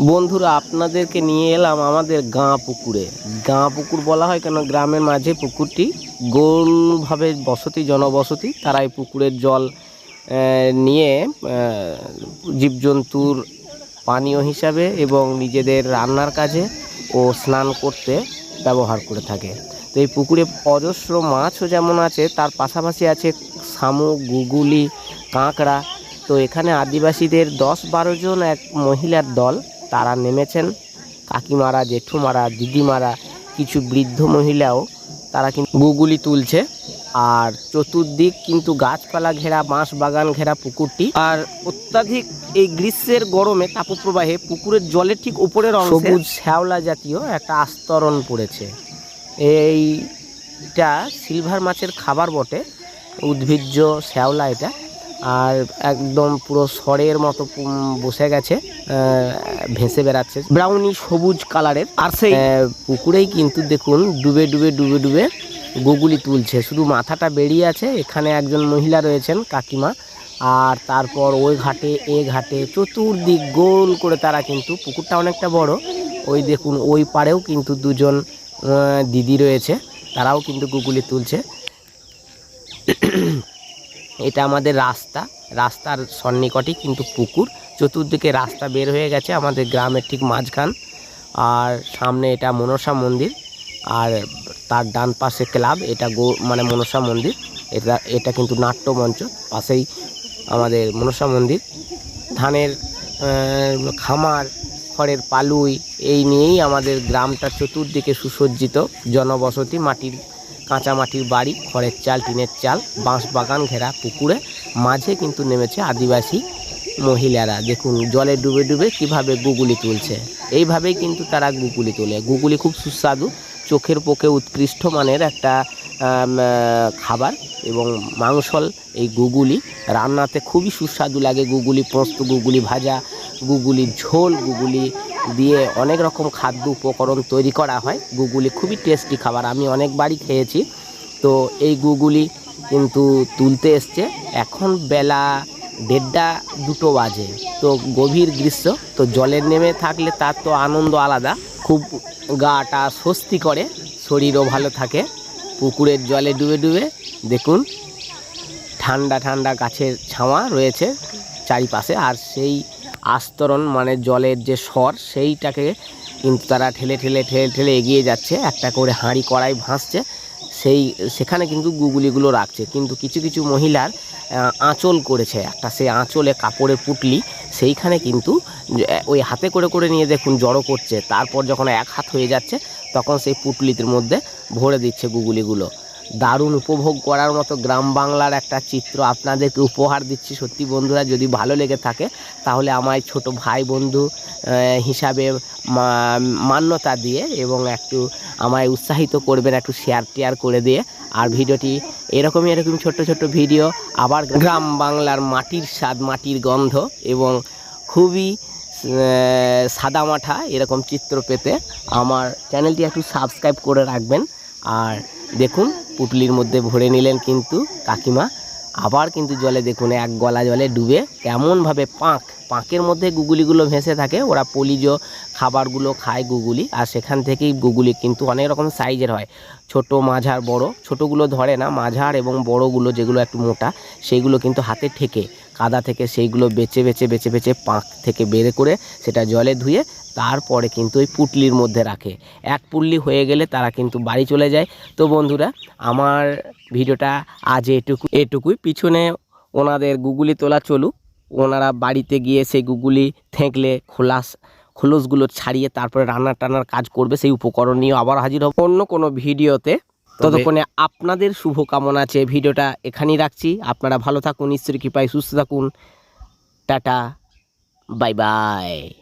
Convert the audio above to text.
বন্ধুরা, আপনাদেরকে নিয়ে এলাম আমাদের গাঁ পুকুরে। গাঁ পুকুর বলা হয় কেন? গ্রামের মাঝে পুকুরটি গোলভাবে বসতি, জনবসতি তারা এই পুকুরের জল নিয়ে জীবজন্তুর পানীয় হিসাবে এবং নিজেদের রান্নার কাজে ও স্নান করতে ব্যবহার করে থাকে। তো এই পুকুরে অজস্র মাছও যেমন আছে, তার পাশাপাশি আছে শামুক, গুগুলি, কাঁকড়া। তো এখানে আদিবাসীদের দশ বারো জন এক মহিলার দল তারা নেমেছেন। কাকিমারা জেঠুমারা দিদিমারা কিছু বৃদ্ধ মহিলাও তারা কিন্তু গুগুলি তুলছে। আর চতুর্দিক কিন্তু গাছপালা ঘেরা বাঁশ বাগান ঘেরা পুকুরটি। আর অত্যাধিক এই গ্রীষ্মের গরমে তাপপ্রবাহে পুকুরের জলের ঠিক উপরের অংশে সবুজ শ্যাওলা জাতীয় একটা আস্তরণ পড়েছে। এইটা সিলভার মাছের খাবার বটে। উদ্ভিজ্জ শ্যাওলা এটা। আর একদম পুরো সরের মতো বসে গেছে ভেসে বেড়াচ্ছে। ব্রাউনি সবুজ কালারের। আর সেই পুকুরেই কিন্তু দেখুন ডুবে ডুবে ডুবে ডুবে গুগুলি তুলছে। শুধু মাথাটা বেরিয়ে আছে এখানে একজন মহিলা রয়েছেন কাকিমা। আর তারপর ওই ঘাটে এ ঘাটে চতুর্দিক গোল করে তারা কিন্তু পুকুরটা অনেকটা বড় ওই দেখুন ওই পারেও কিন্তু দুজন দিদি রয়েছে তারাও কিন্তু গুগুলি তুলছে। এটা আমাদের রাস্তা, রাস্তার সন্নিকটই কিন্তু পুকুর। চতুর্দিকে রাস্তা বের হয়ে গেছে আমাদের গ্রামের ঠিক মাঝখান। আর সামনে এটা মনসা মন্দির, আর তার ডান পাশে ক্লাব, এটা গো মানে মনসা মন্দির। এটা এটা কিন্তু নাট্যমঞ্চ পাশেই আমাদের মনসা মন্দির। ধানের খামার, খড়ের পালুই, এই নিয়েই আমাদের গ্রামটা চতুর্দিকে সুসজ্জিত, জনবসতি মাটির কাঁচা মাটির বাড়ি, খড়ের চাল, টিনের চাল, বাঁশ বাগান ঘেরা পুকুরে মাঝে কিন্তু নেমেছে আদিবাসী মহিলারা। দেখুন, জলে ডুবে ডুবে কীভাবে গুগুলি তুলছে। এইভাবেই কিন্তু তারা গুগুলি তোলে। গুগুলি খুব সুস্বাদু, চোখের পক্ষে উৎকৃষ্ট মানের একটা খাবার এবং মাংসল এই গুগুলি রান্নাতে খুবই সুস্বাদু লাগে। গুগুলি পোস্ত, গুগুলি ভাজা গুগুলির ঝোল, গুগুলি দিয়ে অনেক রকম খাদ্য উপকরণ তৈরি করা হয়। গুগুলি খুবই টেস্টি খাবার। আমি অনেকবারই খেয়েছি। তো এই গুগুলি কিন্তু তুলতে এসছে। এখন বেলা দেড়টা দুটো বাজে। তো গভীর গ্রীষ্ম। তো জলের নেমে থাকলে তার তো আনন্দ আলাদা। খুব গাটা স্বস্তি করে। শরীরও ভালো থাকে। পুকুরের জলে ডুবে ডুবে দেখুন ঠান্ডা ঠান্ডা গাছের ছাওয়া রয়েছে চারিপাশে। আর সেই আস্তরণ মানে জলের যে স্বর, সেইটাকে কিন্তু তারা ঠেলে ঠেলে ঠেলে ঠেলে এগিয়ে যাচ্ছে। একটা করে হাঁড়ি কড়াই ভাসছে সেই, সেখানে কিন্তু গুগুলিগুলো রাখছে। কিন্তু কিছু কিছু মহিলার আঁচল করেছে। একটা সেই আঁচলে কাপড়ে পুটলি, সেইখানে কিন্তু ওই হাতে করে করে নিয়ে দেখুন জড়ো করছে। তারপর যখন এক হাত হয়ে যাচ্ছে, তখন সেই পুটলির মধ্যে ভরে দিচ্ছে গুগুলিগুলো। দারুণ উপভোগ করার মতো গ্রাম বাংলার একটা চিত্র আপনাদেরকে উপহার দিচ্ছি। সত্যি বন্ধুরা যদি ভালো লেগে থাকে তাহলে আমায় ছোট ভাই বন্ধু হিসাবে মান্যতা দিয়ে এবং একটু আমায় উৎসাহিত করবেন একটু শেয়ার টেয়ার করে দিয়ে। আর ভিডিওটি এরকমই এরকম ছোট ছোট ভিডিও আবার গ্রাম বাংলার মাটির স্বাদ মাটির গন্ধ এবং খুবই আহ, সাদামাঠা এরকম চিত্র পেতে আমার চ্যানেলটি একটু সাবস্ক্রাইব করে রাখবেন। আর দেখুন পুটলির মধ্যে ভরে নিলেন কিন্তু কাকিমা। আবার কিন্তু জলে দেখুন, এক গলা জলে ডুবে কেমনভাবে পাঁক, পাঁকের মধ্যে গুগুলিগুলো ভেসে থাকে। ওরা পলিজ খাবারগুলো খায় গুগুলি, আর সেখান থেকেই গুগুলি কিন্তু অনেক রকম সাইজের হয়। ছোট, মাঝার, বড়, ছোটগুলো ধরে না, মাঝার এবং বড়গুলো যেগুলো একটু মোটা সেইগুলো কিন্তু হাতে ঠেকে। কাদা থেকে সেইগুলো বেছে বেছে বেছে বেছে পাঁক থেকে বের করে সেটা জলে ধুয়ে তারপরে কিন্তু ওই পুটলির মধ্যে রাখে। এক পুটলি হয়ে গেলে তারা কিন্তু বাড়ি চলে যায়। তো বন্ধুরা, আমার ভিডিওটা আজ এটুকু, এটুকুই। পিছনে ওনাদের গুগুলি তোলা চলুক। ওনারা বাড়িতে গিয়ে সেই গুগুলি থেঁকলে, খোলাস, খোলসগুলো ছাড়িয়ে তারপরে রান্না টান্নার কাজ করবে, সেই উপকরণ নিয়ে আবার হাজির হব। অন্য কোনো ভিডিওতে ততক্ষণে আপনাদের শুভকামনা আছে ভিডিওটা এখানেই রাখছি। আপনারা ভালো থাকুন, ঈশ্বরের কৃপায় সুস্থ থাকুন। Tata, bye bye.